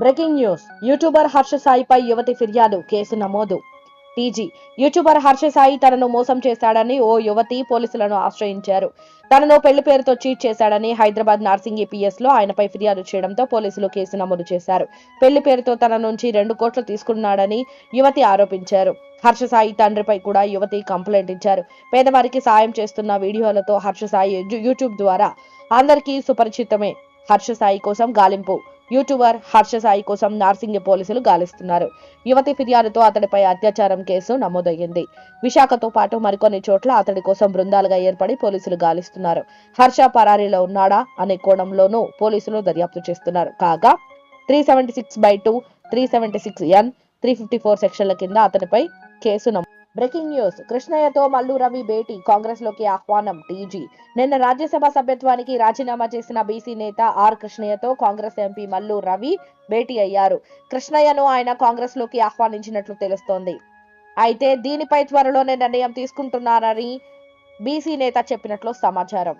Breaking news. YouTuber Harsha సాయిపై యువతి ఫిర్యాదు. కేసు నమోదు. టీజీ యూట్యూబర్ హర్ష సాయి తనను మోసం చేశాడని ఓ యువతి పోలీసులను ఆశ్రయించారు. తనను పెళ్ళి పేరుతో చీట్ చేశాడని హైదరాబాద్ నార్సింగి ఈపీఎస్లో ఆయనపై ఫిర్యాదు చేయడంతో పోలీసులు కేసు నమోదు చేశారు. పెళ్ళి పేరుతో తన నుంచి రెండు కోట్లు తీసుకున్నాడని యువతి ఆరోపించారు. హర్ష సాయి తండ్రిపై కూడా యువతి కంప్లైంట్ ఇచ్చారు. పేదవారికి సాయం చేస్తున్న వీడియోలతో హర్ష సాయి యూట్యూబ్ ద్వారా అందరికీ సుపరిచితమే. హర్ష సాయి కోసం గాలింపు. యూట్యూబర్ హర్ష సాయి కోసం నార్సింగి పోలీసులు గాలిస్తున్నారు. యువతి ఫిర్యాదుతో అతడిపై అత్యాచారం కేసు నమోదయ్యింది. విశాఖతో పాటు మరికొన్ని చోట్ల అతడి కోసం బృందాలుగా ఏర్పడి పోలీసులు గాలిస్తున్నారు. హర్ష పరారీలో ఉన్నాడా అనే కోణంలోనూ పోలీసులు దర్యాప్తు చేస్తున్నారు. కాగా three seventy six by two three seventy six N three fifty four సెక్షన్ల కింద అతనిపై కేసు నమోదు బ్రేకింగ్ న్యూస్. కృష్ణయ్యతో మల్లు రవి భేటీ కాంగ్రెస్లోకి ఆహ్వానం టీజీ నిన్న రాజ్యసభ సభ్యత్వానికి రాజీనామా చేసిన బీసీ నేత ఆర్ కృష్ణయ్యతో కాంగ్రెస్ ఎంపీ మల్లు రవి భేటీ అయ్యారు. కృష్ణయ్యను ఆయన కాంగ్రెస్లోకి ఆహ్వానించినట్లు తెలుస్తోంది. అయితే దీనిపై త్వరలోనే నిర్ణయం తీసుకుంటున్నారని బీసీ నేత చెప్పినట్లు సమాచారం.